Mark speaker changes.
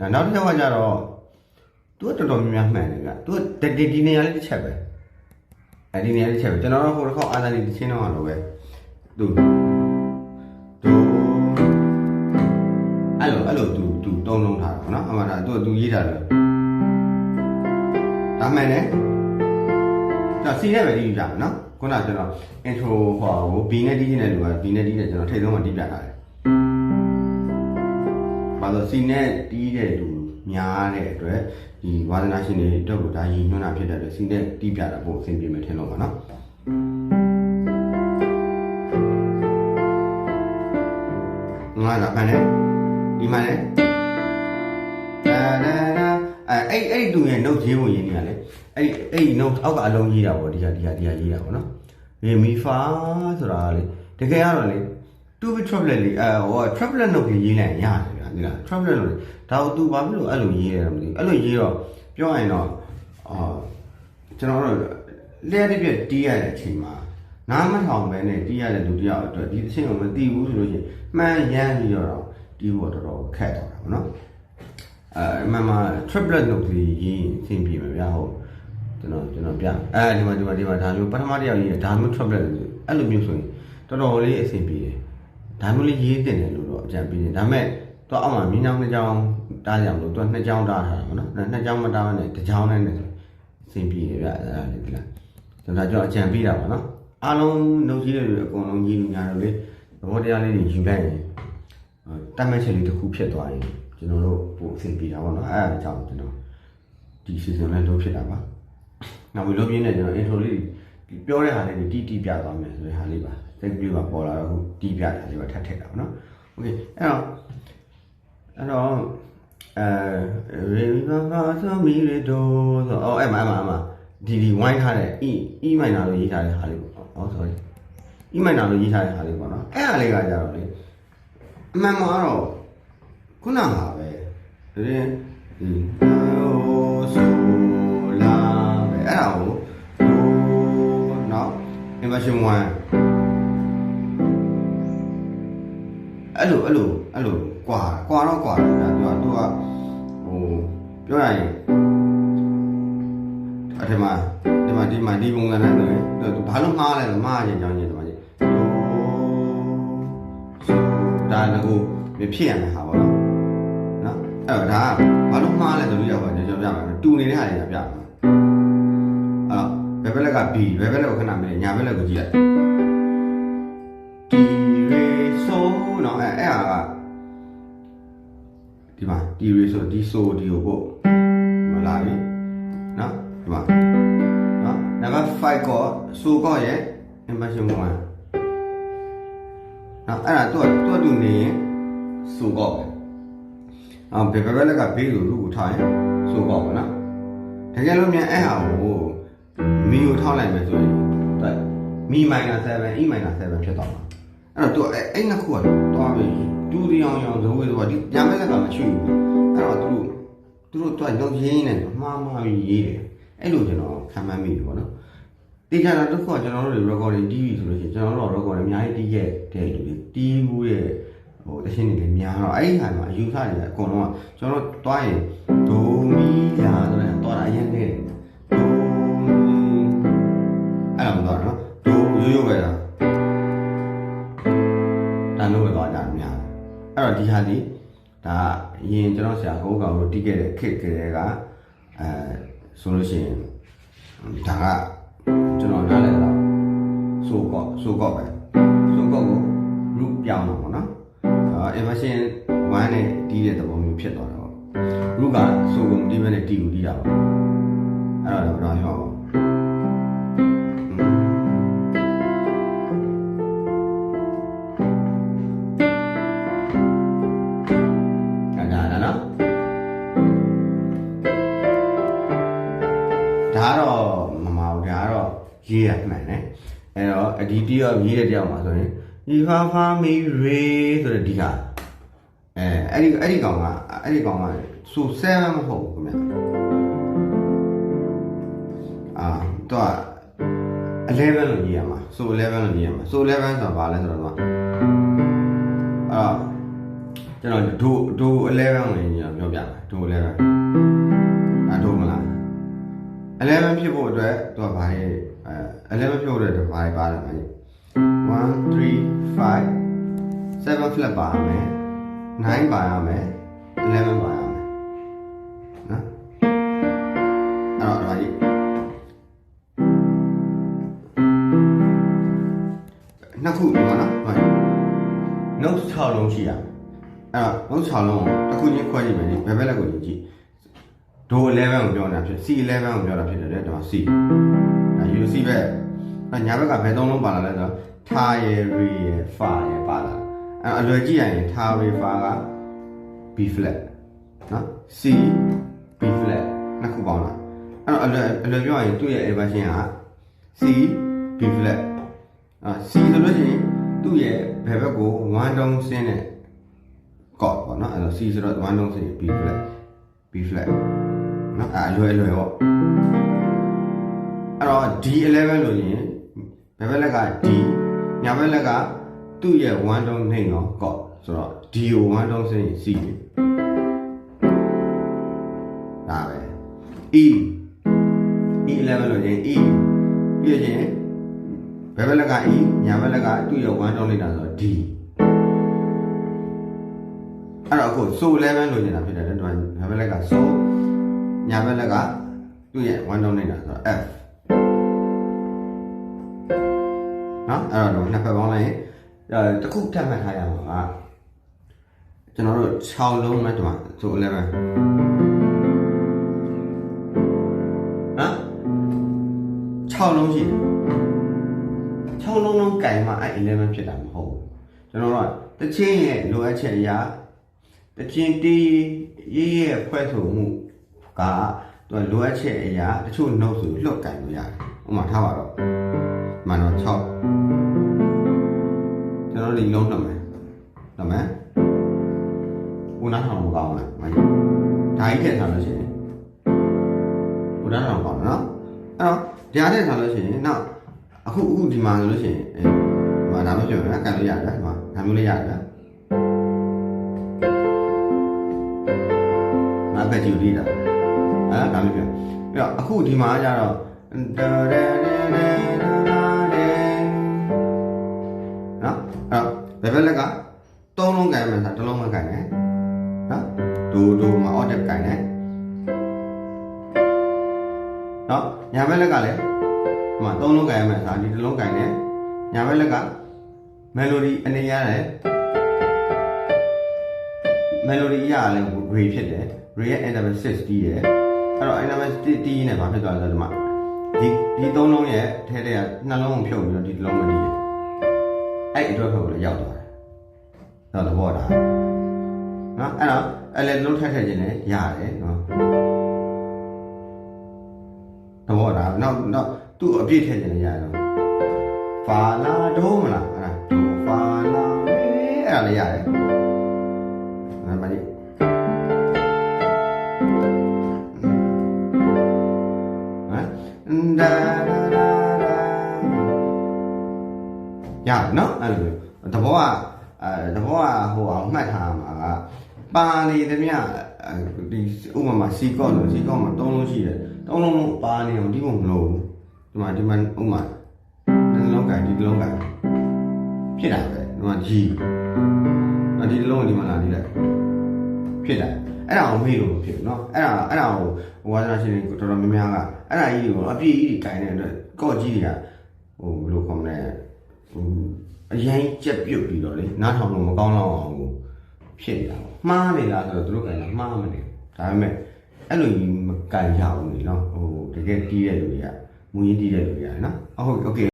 Speaker 1: ဒါနောက်တစ်ချက်ကကြတော့သူကတော်တော်များများမှန်တယ်ဗျသူကဒီဒီနေရာလေးတစ်ချက်ပဲအဲဒီနေရာလေးတစ်ချက်ပဲကျွန်တော်တို့ဟိုတစ်ခေါက်အာသာဒီတစ်ချင်းတော့လို့ပဲသူသူအဲ့လိုအဲ့လိုသူသူတုံးလုံးထားတာပေါ့နော်အမှန်ဒါသူကသူရေးတာလေဒါမှန်တယ်ဒါစီနဲ့ပဲတီးပြမယ်နော်ခုနကကျွန်တော် intro ဟောကို B နဲ့တီးနေတဲ့လူက B နဲ့တီးတယ်ကျွန်တော်ထိတ်ဆုံးမှတီးပြထားတယ်ဘာလို့စီနဲ့တီး တဲ့လူများတဲ့အတွက်ဒီဝါသနာရှင်တွေတော့ကိုဒါရည်ညွှန်းတာဖြစ်တဲ့အတွက်စီနဲ့တီးပြတာပို့အဆင်ပြေမယ်ထင်လို့ပါနော်ငါကမှန်တယ်ဒီမှန်တယ်ဒါဒါဒါအဲအဲ့အဲ့ဒီသူရဲ့ note ရေးဖို့ရင်းနေရလေအဲ့ဒီအဲ့ဒီ note အောက်ကအလုံးရေးတာပေါ့ဒီဟာဒီဟာဒီဟာရေးတာပေါ့နော်ရေမီဖာဆိုတာလေတကယ်ကတော့လေ two bit triplet လေးအဲဟို triplet note လေးရေးလိုက်ရင်ရတယ်ဗျာ ဒီလား triplet note လေးဒါကို तू ဘာဖြစ်လို့အဲ့လိုရေးရတာမသိဘူးအဲ့လိုရေးတော့ပြောရရင်တော့အာကျွန်တော်တို့လျှက်တစ်ပြက်တီးရတဲ့အချိန်မှာနားမထောင်ပဲနဲ့တီးရတဲ့လူတယောက်အတွက်ဒီအချိန်ကိုမသိဘူးဆိုလို့ရှိရင်မှန်ရမ်းပြီးတော့တီးဖို့တော်တော်ခက်တော့တာပေါ့နော်အဲမှန်မှ triplet note လေးရေးရင်အဆင်ပြေမှာဗျာဟုတ်ကျွန်တော်ကျွန်တော်ပြအဲဒီမှာဒီမှာဒီမှာဒါမျိုးပထမတစ်ယောက်ရေးဒါမျိုး triplet အဲ့လိုမျိုးဆိုရင်တော်တော်လေးအဆင်ပြေတယ်ဒါမျိုးလေးရေးတင်တယ်လို့တော့အကြံပေးတယ်ဒါပေမဲ့ တော့အောက်မှာမြင်းချောင်းနှစ်ချောင်းတားကြအောင်လို့သူကနှစ်ချောင်းတားထားတာပေါ့နော်နှစ်ချောင်းမတားဘဲနဲ့တစ်ချောင်းနဲ့နဲ့ဆိုအဆင်ပြေတယ်ဗျအဲ့ဒါလေးဒီလားကျွန်တော်ကြောင့်အကြံပေးတာပါနော်အားလုံးနှုတ်ကြီးတွေအကုန်လုံးကြီးလူညာတို့လေသဘောတရားလေးတွေယူလိုက်ရင်တတ်မှတ်ချက်လေးတစ်ခုဖြစ်သွားရင်ကျွန်တော်တို့ပို့အဆင်ပြေတာပေါ့နော်အဲ့ဒါကြောင့်ကျွန်တော်ဒီ season လေးလုပ်ဖြစ်တာပါနောက်ပြီးလုပ်ပြင်းနဲ့ကျွန်တော် intro လေးပြောတဲ့ဟာလေးတွေတီးတီးပြသွားမယ်ဆိုတဲ့ဟာလေးပါစိတ်ကလေးပါပေါ်လာတော့ခုတီးပြတာလေးပါထပ်ထည့်တာပေါ့နော်โอเคအဲ့တော့ အဲ့တော့အဲရေဘာဘာဆိုမီရတော့ဆိုအော်အဲ့မှာအဲ့မှာအဲ့မှာဒီဒီဝိုင်းထားတဲ့ E E minor လို့ရေးထားတဲ့ဟာလေးပေါ့အော် sorry E minor လို့ရေးထားတဲ့ဟာလေးပေါ့နော်အဲ့ဟာလေးကကြတော့လေအမှန်မှာတော့ခုနမှာပဲဒီဒီဟိုဆိုလာပဲအဲ့ဒါကိုဟိုနော် inversion 1 အဲ့လိုအဲ့လိုအဲ့လိုကွာကွာတော့ကွာတယ်ဗျာသူကသူကဟိုပြောရရင်အထက်မှာဒီမှာဒီမှာဒီပုံစံနဲ့ဆိုရင်သူဘာလို့မှားလဲဆိုမှားရင်ကြောင်းရင်ဒီမှာကြီးဒါကကိုမဖြစ်ရမယ်ဟာပေါ့နော်နော်အဲ့တော့ဒါကဘာလို့မှားလဲဆိုပြီးတော့ကျွန်တော်ပြမယ်တူနေတဲ့ဟာတွေကပြမယ်အဲ့တော့ဘယ်ဘက်လက်က B ဘယ်ဘက်လက်ကိုခဏမင်းညာဘက်လက်ကိုကြည့်လိုက်ဒီ ဒီမှာဒီရေဆိုဒီဆိုဒီကိုပို့မလာပြီနော်ဒီမှာနော်နံပါတ်5ကောဆိုကောရဲ့ inversion 1နော်အဲ့ဒါသူကသူ့တူနေရင်ဆိုကောပဲအော်ဘယ်ဘက်လက်ကဘေးကိုလူကိုထားရင်ဆိုကောပဲနော်တကယ်လို့မြန်အဲ့ဟာကိုမီကိုထောက်လိုက်မယ်ဆိုရင်တဲ့မီ minus 7 e minus 7ဖြစ်သွားမှာအဲ့တော့သူအဲ့အဲ့နှစ်ခုကတော့ပြီ တူတီအောင်အောင်ဇိုးဝေးတော့ဒီညာဘက်ကမချွေဘူးအဲ့တော့သူတို့သူတို့တော့လောက်ရင်းနေတယ်မှားမှားပြီးရေးတယ်အဲ့လိုကျွန်တော်ခံမှန်းမိတယ်ပေါ့နော်တေချာတာတစ်ခုကကျွန်တော်တို့တွေ recording တီးပြီဆိုလို့ရှိရင်ကျွန်တော်တို့ recording အများကြီးတီးခဲ့တဲ့လူတွေတီးဘူးရဲ့ဟိုတရှင်းနေလည်းများတော့အဲ့ဒီဟာမှာအယူဆတွေအကုန်လုံးကကျွန်တော်တို့တွားရင်ဒိုမီလာဆိုတဲ့တွားတာအရင်နေတယ် ဒီဟာဒီဒါအရင်ကျွန်တော်ဆရာဟိုးကောင်တို့တီးခဲ့တဲ့ခက်ကလေးကအဲဆိုလို့ရှိရင်ဒါကကျွန်တော်နားလည်တော့ဆိုကောဆိုကောပဲဆိုကောကို group ပြောင်းတော့ဗောနော်အာ inversion 1နဲ့တီးတဲ့သဘောမျိုးဖြစ်သွားတာပေါ့ group ကဆိုကုန်တီးမဲ့နဲ့တီးကိုတီးတာပေါ့အဲ့ဒါတော့တော့ရောအဲ့ ဒါတော့မမဘူးဒါတော့ရေးရမှန်တယ်အဲ့တော့အဒီတီးရောရေးတဲ့တယောက်မှာဆိုရင်ဒီဖာဖာမီရေဆိုတဲ့ဒီဟာအဲအဲ့ဒီအဲ့ဒီကောင်ကအဲ့ဒီကောင်ကဆို7မဟုတ်ဘူးခင်ဗျအာတော့11လို့ရေးရမှာဆို11လို့ရေးရမှာဆို11ဆိုတာဘာလဲဆိုတော့အာကျွန်တော်ဒိုဒို11ဝင်ကျွန်တော်ပြောပြမယ်ဒို11အဲဒိုမလား 11ဖြစ်ဖို့အတွက်သူကဘာလဲအဲ11ဖြစ်ဖို့အတွက်ဘာလဲပါလဲမကြီး1 3 5 7 flat ပါမယ်9ပါရမယ်11ပါရမယ်နော်အဲ့တော့ဒါကြီးနှစ်ခုဒီမှာနော်ဟုတ် note 6လုံးရှိရမယ်အဲ့တော့ note 6လုံးကိုတစ်ခုချင်းခွဲကြည့်မယ်ဒီဘယ်ဘက်လက်ကိုကြည့် ဒို11ကိုပြောတာဖြစ် C11 ကိုပြောတာဖြစ်တယ်ဒီမှာ C အဲ UC ဘက်အဲ့ညာဘက်ကဘယ်သုံးလုံးပါလာလဲဆိုတော့ Tha ရယ် Re ရယ် Fa ရယ်ပါလာအဲ့အလွယ်ကြည့်ရရင် Tha Re Fa က B flat နော် C B flat နှစ်ခုပေါင်းလာအဲ့တော့အလွယ်အလွယ်ပြောရရင်သူ့ရဲ့ inversion က C B flat အာ C ဆိုလို့ရှိရင်သူ့ရဲ့ဘယ်ဘက်ကို1 down ဆင်းတဲ့ chord ပေါ့နော်အဲ့တော့ C ဆိုတော့1 down ဆင်းရင် B flat B flat နော်အဲ့အလွယ်အလွယ်ပေါ့အဲ့တော့ D11 လို့ရင်ဘယ်ဘက်လက်က D ညာဘက်လက်ကသူ့ရဲ့1 down နှိမ့်တော့ chord ဆိုတော့ D ကို1 down ဆင်းရင် C ဒါပဲ E E11 လို့ရင် E ပြီးရင်ဘယ်ဘက်လက်က E ညာဘက်လက်ကသူ့ရဲ့1 down လိုက်တာဆိုတော့ D အဲ့တော့အခု so 11လို့နေတာဖြစ်တယ်လေဒီမှာညာဘက်လက်က so ညာဘက်လက်ကသူ့ရဲ့1 down လိုက်တာဆိုတော့ F နော်အဲ့တော့နှစ်ဖက်ပေါင်းလိုက်ရင်အဲတစ်ခုထပ်မှတ်ထားရမှာကကျွန်တော်တို့6လုံးနဲ့ဒီမှာ so 11နော်6လုံးရှိတယ်6လုံးလုံးကင်မှအဲ့11ဖြစ်တာမဟုတ်ဘူးကျွန်တော်တို့ကတချင်းရဲ့လိုအပ်ချက်အရာတချင်းတီးရေးရဲ့ဖွဲ့ဆိုမှု ကသူကလိုအပ်ချက်အရာတချို့ note ဆိုလွတ်ကင်လို့ရတယ်ဥပမာထားပါတော့မှန်တော့6ကျွန်တော်ဒီလုံးတော့မယ်တော့မယ်ဦးနားထောင်မကောင်းလားမကြီးဒါကြီးထည့်ထားလို့ရှိရင်ဦးနားထောင်ကောင်းနော်အဲ့တော့ကြားထည့်ထားလို့ရှိရင်နောက်အခုအခုဒီမှာဆိုလို့ရှိရင်အဲဒီမှာဒါမှပြောမယ်ကန်လို့ရတယ်ဒီမှာဒါမျိုးလေးရတယ်မဘက်ဂျူလီတာ အဲဒါမျိုးပြောပြီးတော့အခုဒီမှာကျတော့ဒါဒဲဒဲဒဲဒါဒဲနော်အဲ့တော့ဘယ်ဘက်လက်ကသုံးလုံးကန်မယ်ဆိုတစ်လုံးမကန်နဲ့နော်ဒူဒူမှာ order ကန်နဲ့နော်ညာဘက်လက်ကလည်းဒီမှာသုံးလုံးကန်ရမယ်ဆိုဒီတစ်လုံးကန်နဲ့ညာဘက်လက်က melody အနေရတယ် melody ရလည်း ray ဖြစ်တယ် ray ရဲ့ interval 6တီးတယ် အဲ့တော့ interval တီးနေမှာဖြစ်သွားတယ်ဆိုဒီမှာဒီဒီသုံးလုံးရဲ့ထဲထဲကနှလုံးကိုဖြုတ်ပြီးတော့ဒီတစ်လုံးမတီးတယ်အဲ့ဒီအတွက်ကိုလည်းရောက်သွားတယ်တော့သဘောတာနော်အဲ့တော့အဲ့လည်းလုံးထက်ထက်ခြင်းလည်းရတယ်နော်သဘောတာနောက်နောက်သူ့အပြည့်ထည့်ခြင်းလည်းရတယ်နော်ဖာလာဒိုးမလားအဲ့ဒါဒိုဖာလာမေအဲ့ဒါလည်းရတယ် ရနော်အဲ့လိုမျိုးသဘောကအဲသဘောကဟိုအောင်မှတ်ထားမှာကပါနေသမျှအဲဒီဥပမာစီကော့လို့စီကော့မှာ၃လုံးရှိတယ်၃လုံးလုံးပါနေအောင်ဒီပုံမလို့ဒီမှာဒီမှာဥပမာဒီလုံးကင်ဒီလုံးကင်ဖြစ်တာပဲဒီမှာ G အဒီလုံးဒီမှာလာနေလိုက်ဖြစ်တာအဲ့ဒါကိုမေ့လို့မဖြစ်ဘူးเนาะအဲ့ဒါအဲ့ဒါကိုဟိုဝါသနာရှင်တွေတော်တော်များများကအဲ့ဒါကြီးကိုအပြည့်ကြီးကြီးကင်နေတဲ့အတွက်ကော့ကြီးတွေကဟိုဘယ်လိုခေါ်မလဲ ဟိုအရင်ကြက်ပြုတ်ပြီးတော့လေနားထောင်လို့မကောင်းတော့အောင်ကိုဖြစ်နေတာပေါ့မှားနေလားဆိုတော့သူတို့ကင်လာမှားမနေဒါပေမဲ့အဲ့လိုကြီးမကင်ရဘူးလေเนาะဟိုတကယ်တီးတဲ့လူတွေကမူရင်းတီးတဲ့လူတွေကเนาะဟုတ်โอเค